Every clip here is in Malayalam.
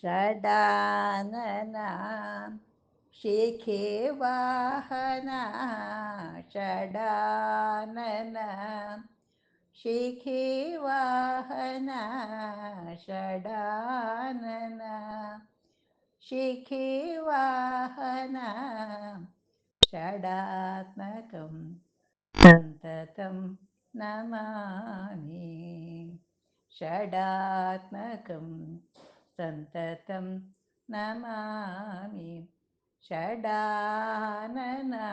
षडानना शिखे वाहना षडानना शिखे वाहना षडानना शिखे वाहना षडात्मकं सन्ततं नमामि षडात्मकं सन्ततं नमामि षडानना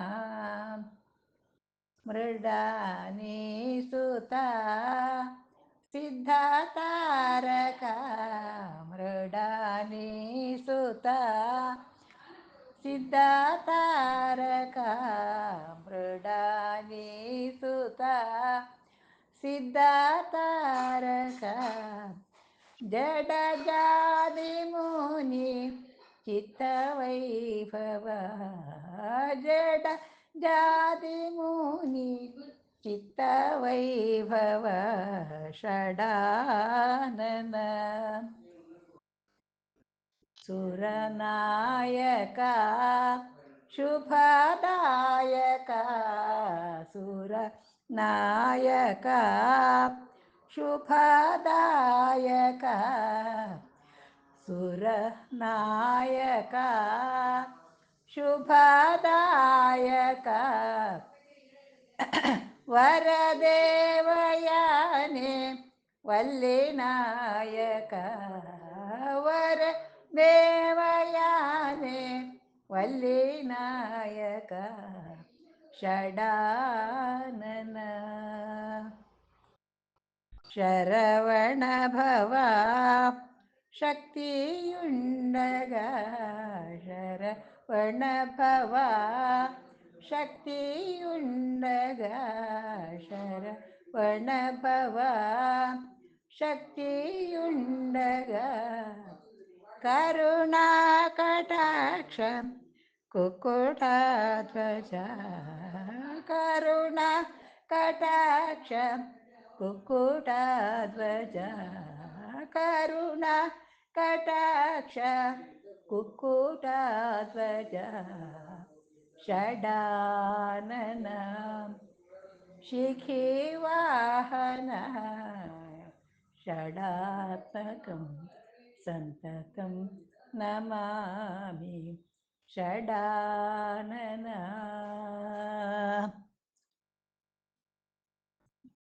मृडानि सुता सिद्धातारका मृडानि सुता सिद्धातारका मृडानि सुता सिद्धातारका ಜಡಜಾದಿ ಮುನಿ ಚಿತ್ತವೈಭವ ಜಡ ಜಾತಿ ಮುನಿ ಚಿತ್ತವೈಭವ ಷಡಾನನ ಸುರನಾಯಕ ಶುಭದಾಯಕ ಸುರ ನಾಯಕ ശുഭദായക സുരനായക ശുഭദായക. വരദേവയാനെ വല്ലിനായക വര ദേവയാനെ വല്ലിനായക ഷടാനന ഭവ ശക്തിയുണ്ടക ശരവണ ഭവ ശക്തിയുണ്ടക കരുണാ കടാക്ഷം കുക്കുടാധ്വജ കരുണ കടാക്ഷം कुक्कुटाध्वज करुणा कटाक्ष कुक्कुटाध्वज षडानन शिखिवाहन षडात्मकं सन्ततं नमामि षडानन